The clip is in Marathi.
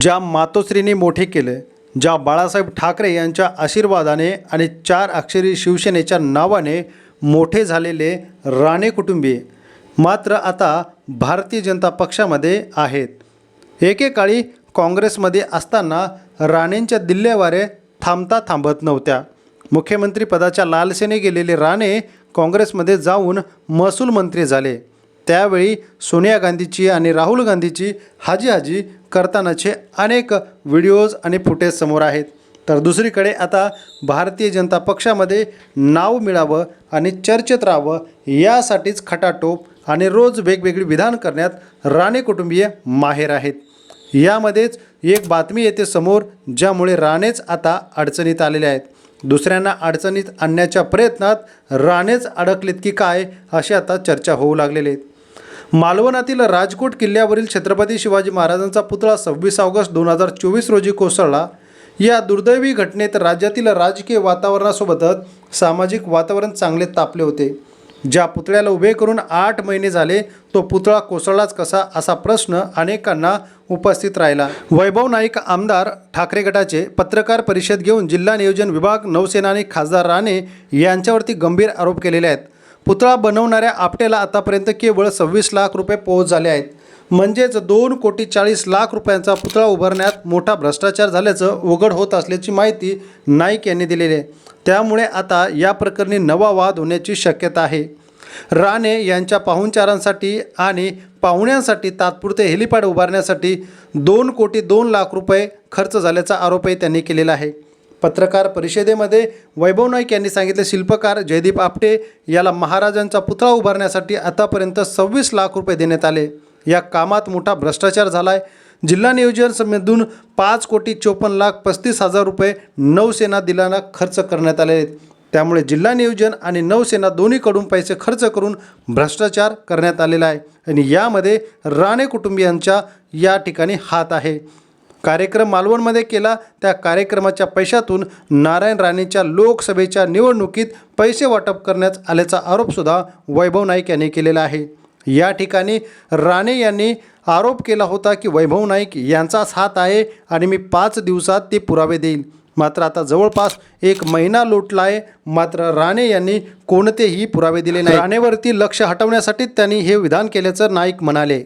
ज्या मातोश्रींनी मोठे केले ज्या बाळासाहेब ठाकरे यांच्या आशीर्वादाने आणि चार अक्षरी शिवसेनेच्या नावाने मोठे झालेले राणे कुटुंबीय मात्र आता भारतीय जनता पक्षामध्ये आहेत. एकेकाळी काँग्रेसमध्ये असताना राणेंच्या दिल्लेवारे थांबता थांबत नव्हत्या. मुख्यमंत्रीपदाच्या लालसेने गेलेले राणे काँग्रेसमध्ये जाऊन महसूल मंत्री झाले. त्यावेळी सोनिया गांधीची आणि राहुल गांधीची हाजी हाजी करतानाचे अनेक व्हिडिओज आणि फुटेज समोर आहेत. तर दुसरीकडे आता भारतीय जनता पक्षामध्ये नाव मिळावं आणि चर्चेत राहावं यासाठीच खटाटोप आणि रोज वेगवेगळी विधान करण्यात राणे कुटुंबीय माहेर आहेत. यामध्येच एक बातमी येते समोर ज्यामुळे राणेच आता अडचणीत आलेले आहेत. दुसऱ्यांना अडचणीत आणण्याच्या प्रयत्नात राणेच अडकलेत की काय अशी आता चर्चा होऊ लागलेली आहेत मालवणातील राजकोट किल्ल्यावरील छत्रपती शिवाजी महाराजांचा पुतळा सव्वीस ऑगस्ट दोन हजार चोवीस रोजी कोसळला. या दुर्दैवी घटनेत राज्यातील राजकीय वातावरणासोबतच सामाजिक वातावरण चांगले तापले होते. ज्या पुतळ्याला उभे करून आठ महिने झाले तो पुतळा कोसळलाच कसा असा प्रश्न अनेकांना उपस्थित राहिला. वैभव नाईक आमदार ठाकरे गटाचे पत्रकार परिषद घेऊन जिल्हा नियोजन विभाग नौसेना आणि खासदार राणे यांच्यावरती गंभीर आरोप केलेले आहेत. पुतळा बनवणाऱ्या आपटेला आतापर्यंत केवळ सव्वीस लाख रुपये पोहोच झाले आहेत. म्हणजेच दोन कोटी चाळीस लाख रुपयांचा पुतळा उभारण्यात मोठा भ्रष्टाचार झाल्याचं उघड होत असल्याची माहिती नाईक यांनी दिलेली आहे. त्यामुळे आता या प्रकरणी नवा वाद होण्याची शक्यता आहे. राणे यांच्या पाहुणचारांसाठी आणि पाहुण्यांसाठी तात्पुरते हेलिपॅड उभारण्यासाठी दोन कोटी दोन लाख रुपये खर्च झाल्याचा आरोपही त्यांनी केलेला आहे. पत्रकार परिषदेमध्ये वैभव नाईक यांनी सांगितले शिल्पकार जयदीप आपटे याला महाराजांचा पुतळा उभारण्यासाठी आतापर्यंत सव्वीस लाख रुपये देण्यात आले. या कामात मोठा भ्रष्टाचार झाला आहे जिल्हा नियोजन समितीतून पाच कोटी चोपन्न लाख पस्तीस हजार रुपये नौसेना दिलाना खर्च करण्यात आले आहेत. त्यामुळे जिल्हा नियोजन आणि नौसेना दोन्हीकडून पैसे खर्च करून भ्रष्टाचार करण्यात आलेला आहे आणि यामध्ये राणे कुटुंबियांच्या या ठिकाणी हात आहे. कार्यक्रम मालवणमध्ये केला. त्या कार्यक्रमाच्या पैशातून नारायण राणेच्या लोकसभेच्या निवडणुकीत पैसे वाटप करण्यात आल्याचा आरोपसुद्धा वैभव नाईक यांनी केलेला आहे. या ठिकाणी राणे यांनी आरोप केला होता की वैभव नाईक यांचाच हात आहे आणि मी पाच दिवसात ते पुरावे देईल मात्र आता जवळपास एक महिना लोटला आहे मात्र राणे यांनी कोणतेही पुरावे दिले नाही राणेवरती लक्ष हटवण्यासाठी त्यांनी हे विधान केल्याचं नाईक म्हणाले.